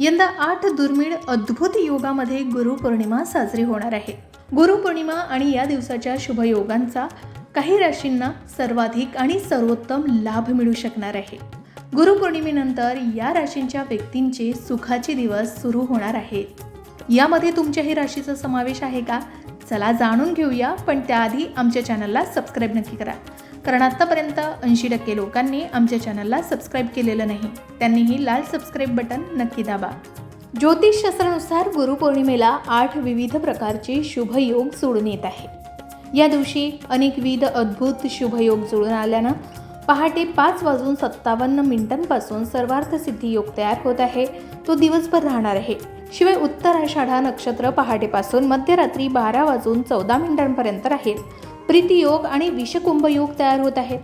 यंदा आठ दुर्मिळ अद्भुत योगामध्ये गुरुपौर्णिमा साजरी होणार आहे. गुरुपौर्णिमा आणि या दिवसाच्या शुभयोगांचा काही राशींना सर्वाधिक आणि सर्वोत्तम लाभ मिळू शकणार आहे. गुरुपौर्णिमेनंतर या राशींच्या व्यक्तींचे सुखाचे दिवस सुरू होणार आहेत यामध्ये तुमच्याही राशीचा समावेश आहे का? चला जाणून घेऊया पण त्याआधी आमच्या चॅनलला सबस्क्राईब नक्की करा. कारण आत्तापर्यंत ऐंशी टक्के लोकांनी आमच्या चॅनलला सबस्क्राईब केलेलं नाही. त्यांनीही लाल सबस्क्राईब बटन नक्की दाबा. ज्योतिषशास्त्रानुसार गुरुपौर्णिमेला आठ विविध प्रकारचे शुभयोग जुळून येत आहे. या दिवशी अनेकविध अद्भुत शुभयोग जुळून आल्यानं पहाटे पाच वाजून सत्तावन्न मिनिटांपासून सर्वार्थ सिद्धी योग तयार होत आहे. तो दिवसभर राहणार आहे. शिवाय उत्तर आषाढा नक्षत्र पहाटेपासून मध्यरात्री बारा वाजून चौदा मिनिटांपर्यंत राहील. प्रीतियोग आणि विषकुंभ योग तयार होत आहेत.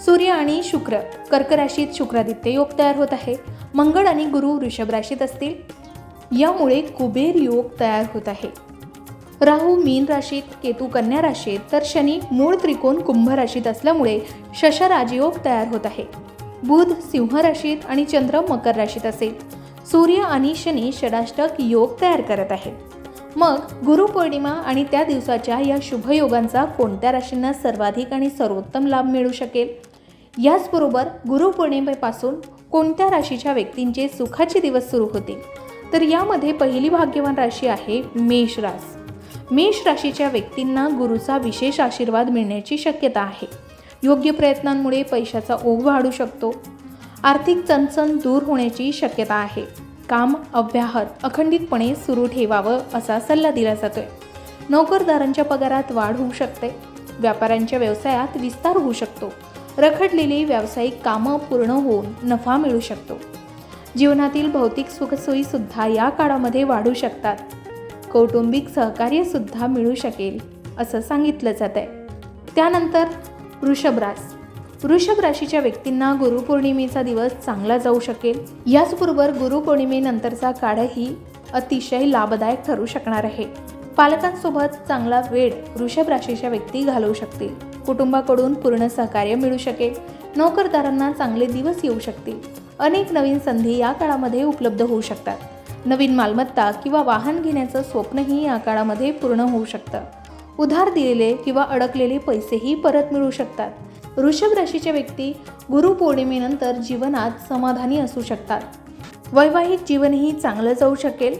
सूर्य आणि शुक्र कर्क राशीत शुक्रादित्य योग तयार होत आहे. मंगळ आणि गुरु वृषभ राशीत असतील. यामुळे कुबेर योग तयार होत आहे. राहू मीन राशीत केतू कन्या राशीत तर शनी मूळ त्रिकोण कुंभ राशीत असल्यामुळे शश राजयोग तयार होत आहे. बुध सिंह राशीत आणि चंद्र मकर राशीत असेल. सूर्य आणि शनी षडाष्टक योग तयार करत आहेत. मग गुरुपौर्णिमा आणि त्या दिवसाच्या या शुभयोगांचा कोणत्या राशींना सर्वाधिक आणि सर्वोत्तम लाभ मिळू शकेल? याचबरोबर गुरुपौर्णिमेपासून कोणत्या राशीच्या व्यक्तींचे सुखाचे दिवस सुरू होतील? तर यामध्ये पहिली भाग्यवान राशी आहे मेष रास. मेष राशीच्या व्यक्तींना गुरुचा विशेष आशीर्वाद मिळण्याची शक्यता आहे. योग्य प्रयत्नांमुळे पैशाचा ओघ वाढू शकतो. आर्थिक चणचण दूर होण्याची शक्यता आहे. काम अव्याहत अखंडितपणे सुरू ठेवावं असा सल्ला दिला जातोय. नोकरदारांच्या पगारात वाढ होऊ शकते. व्यापाऱ्यांच्या व्यवसायात विस्तार होऊ शकतो. रखडलेली व्यावसायिक कामं पूर्ण होऊन नफा मिळू शकतो. जीवनातील भौतिक सुखसोयीसुद्धा या काळामध्ये वाढू शकतात. कौटुंबिक सहकार्यसुद्धा मिळू शकेल असं सांगितलं जात आहे त्यानंतर वृषभरास वृषभ राशीच्या व्यक्तींना गुरुपौर्णिमेचा दिवस चांगला जाऊ शकेल. याचबरोबर गुरुपौर्णिमेनंतरचा काळही अतिशय लाभदायक ठरू शकणार आहे. पालकांसोबत चांगला वेळ वृषभ राशीच्या व्यक्ती घालवू शकतील. कुटुंबाकडून पूर्ण सहकार्य मिळू शकेल. नोकरदारांना चांगले दिवस येऊ शकतील. अनेक नवीन संधी या काळामध्ये उपलब्ध होऊ शकतात. नवीन मालमत्ता किंवा वाहन घेण्याचं स्वप्नही या काळामध्ये पूर्ण होऊ शकतं. उधार दिलेले किंवा अडकलेले पैसेही परत मिळू शकतात. वृषभ राशीच्या व्यक्ती गुरुपौर्णिमेनंतर जीवनात समाधानी असू शकतात. वैवाहिक जीवनही चांगलं जाऊ शकेल.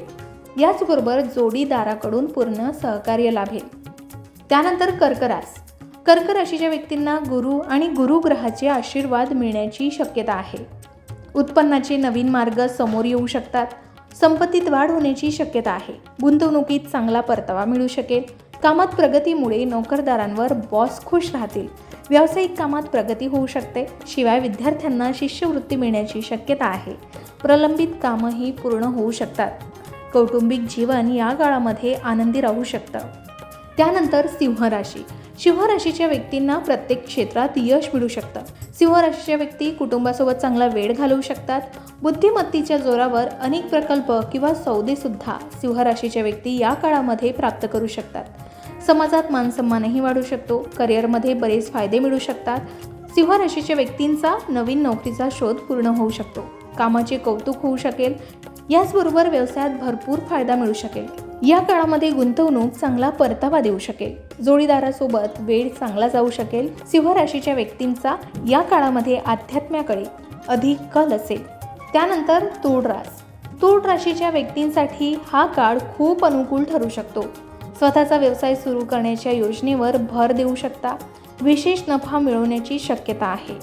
याचबरोबर जोडीदाराकडून पूर्ण सहकार्य लाभेल. त्यानंतर कर्करास कर्क राशीच्या व्यक्तींना गुरु आणि गुरुग्रहाचे आशीर्वाद मिळण्याची शक्यता आहे. उत्पन्नाचे नवीन मार्ग समोर येऊ शकतात. संपत्तीत वाढ होण्याची शक्यता आहे. गुंतवणुकीत चांगला परतावा मिळू शकेल. कामात प्रगतीमुळे नोकरदारांवर बॉस खुश राहतील. व्यावसायिक कामात प्रगती होऊ शकते. शिवाय विद्यार्थ्यांना शिष्यवृत्ती मिळण्याची शक्यता आहे. प्रलंबित कामंही पूर्ण होऊ शकतात. कौटुंबिक जीवन या काळामध्ये आनंदी राहू शकतं. त्यानंतर सिंहराशी. सिंहराशीच्या व्यक्तींना प्रत्येक क्षेत्रात यश मिळू शकतं. सिंहराशीच्या व्यक्ती कुटुंबासोबत चांगला वेळ घालवू शकतात. बुद्धिमत्तेच्या जोरावर अनेक प्रकल्प किंवा सौदेसुद्धा सिंहराशीच्या व्यक्ती या काळामध्ये प्राप्त करू शकतात. समाजात मानसन्मानही वाढू शकतो. करिअरमध्ये बरेच फायदे मिळू शकतात. सिंह राशीच्या व्यक्तींचा नवीन नोकरीचा शोध पूर्ण होऊ शकतो. कामाचे कौतुक होऊ शकेल. याचबरोबर व्यवसायात भरपूर फायदा मिळू शकेल. या काळामध्ये गुंतवणूक चांगला परतावा देऊ शकेल. जोडीदारासोबत वेळ चांगला जाऊ शकेल. सिंह राशीच्या व्यक्तींचा या काळामध्ये आध्यात्म्याकडे अधिक कल असेल. त्यानंतर तूळ रास. तूळ राशीच्या व्यक्तींसाठी हा काळ खूप अनुकूल ठरू शकतो. स्वतःचा व्यवसाय सुरू करण्याच्या योजनेवर भर देऊ शकता. विशेष नफा मिळवण्याची शक्यता आहे.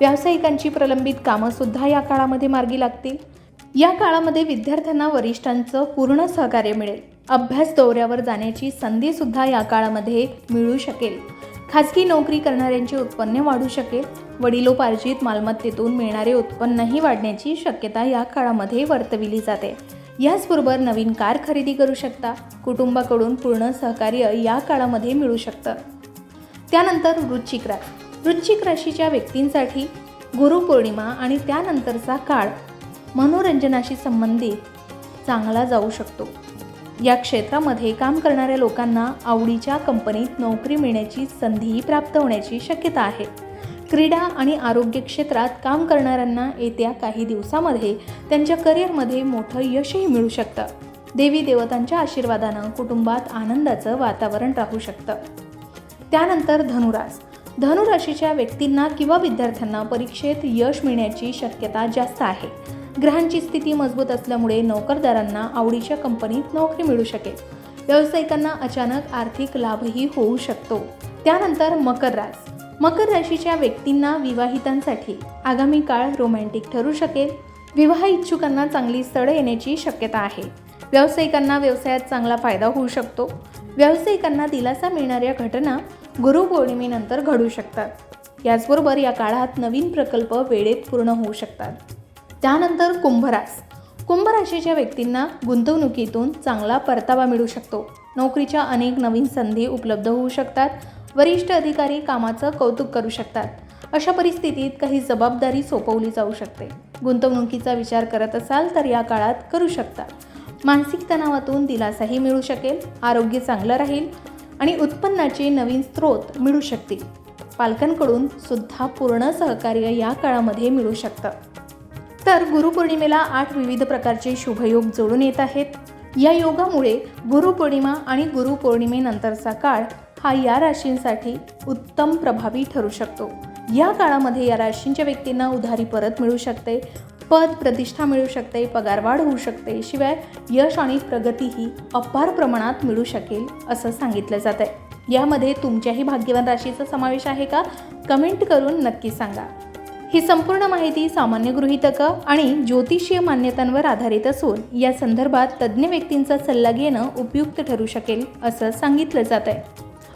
व्यावसायिकांची प्रलंबित कामंसुद्धा या काळामध्ये मार्गी लागतील. या काळामध्ये विद्यार्थ्यांना वरिष्ठांचं पूर्ण सहकार्य मिळेल. अभ्यास दौऱ्यावर जाण्याची संधीसुद्धा या काळामध्ये मिळू शकेल. खाजगी नोकरी करणाऱ्यांचे उत्पन्न वाढू शकेल. वडिलोपार्जित मालमत्तेतून मिळणारे उत्पन्नही वाढण्याची शक्यता या काळामध्ये वर्तविली जाते. याचबरोबर नवीन कार खरेदी करू शकता. कुटुंबाकडून पूर्ण सहकार्य या काळामध्ये मिळू शकतं. त्यानंतर वृश्चिक राशी वृश्चिक राशीच्या व्यक्तींसाठी गुरुपौर्णिमा आणि त्यानंतरचा काळ मनोरंजनाशी संबंधित चांगला जाऊ शकतो. या क्षेत्रामध्ये काम करणाऱ्या लोकांना आवडीच्या कंपनीत नोकरी मिळण्याची संधीही प्राप्त होण्याची शक्यता आहे. क्रीडा आणि आरोग्य क्षेत्रात काम करणाऱ्यांना येत्या काही दिवसामध्ये त्यांच्या करिअरमध्ये मोठं यशही मिळू शकतं. देवी देवतांच्या आशीर्वादानं कुटुंबात आनंदाचं वातावरण राहू शकतं. त्यानंतर धनुरास. धनुराशीच्या व्यक्तींना किंवा विद्यार्थ्यांना परीक्षेत यश मिळण्याची शक्यता जास्त आहे. ग्रहांची स्थिती मजबूत असल्यामुळे नोकरदारांना आवडीच्या कंपनीत नोकरी मिळू शकेल. व्यावसायिकांना अचानक आर्थिक लाभही होऊ शकतो. त्यानंतर मकर रास. मकर राशीच्या व्यक्तींना विवाहितांसाठी आगामी काळ रोमॅन्टिक ठरू शकेल. विवाह इच्छुकांना चांगली स्थळं येण्याची शक्यता आहे. व्यावसायिकांना व्यवसायात चांगला फायदा होऊ शकतो. व्यावसायिकांना दिलासा मिळणाऱ्या घटना गुरुपौर्णिमेनंतर घडू शकतात. याचबरोबर या काळात नवीन प्रकल्प वेळेत पूर्ण होऊ शकतात. त्यानंतर कुंभरास कुंभ राशीच्या व्यक्तींना गुंतवणुकीतून चांगला परतावा मिळू शकतो. नोकरीच्या अनेक नवीन संधी उपलब्ध होऊ शकतात. वरिष्ठ अधिकारी कामाचं कौतुक करू शकतात. अशा परिस्थितीत काही जबाबदारी सोपवली जाऊ शकते. गुंतवणुकीचा विचार करत असाल तर या काळात करू शकता मानसिक तणावातून दिलासाही मिळू शकेल आरोग्य चांगलं राहील आणि उत्पन्नाचे नवीन स्रोत मिळू शकतील. पालकांकडून सुद्धा पूर्ण सहकार्य या काळामध्ये मिळू शकतं. तर गुरुपौर्णिमेला आठ विविध प्रकारचे शुभयोग जोडून येत आहेत. या योगामुळे गुरुपौर्णिमा आणि गुरुपौर्णिमेनंतरचा काळ हा या राशींसाठी उत्तम प्रभावी ठरू शकतो. या काळामध्ये या राशींच्या व्यक्तींना उधारी परत मिळू शकते पद प्रतिष्ठा मिळू शकते पगारवाढ होऊ शकते शिवाय यश आणि प्रगतीही अपार प्रमाणात मिळू शकेल असं सांगितलं जात आहे यामध्ये तुमच्याही भाग्यवान राशीचा समावेश आहे का? कमेंट करून नक्की सांगा. ही संपूर्ण माहिती सामान्य गृहीतकं आणि ज्योतिषीय मान्यतांवर आधारित असून या संदर्भात तज्ज्ञ व्यक्तींचा सल्ला घेणं उपयुक्त ठरू शकेल असं सांगितलं जात आहे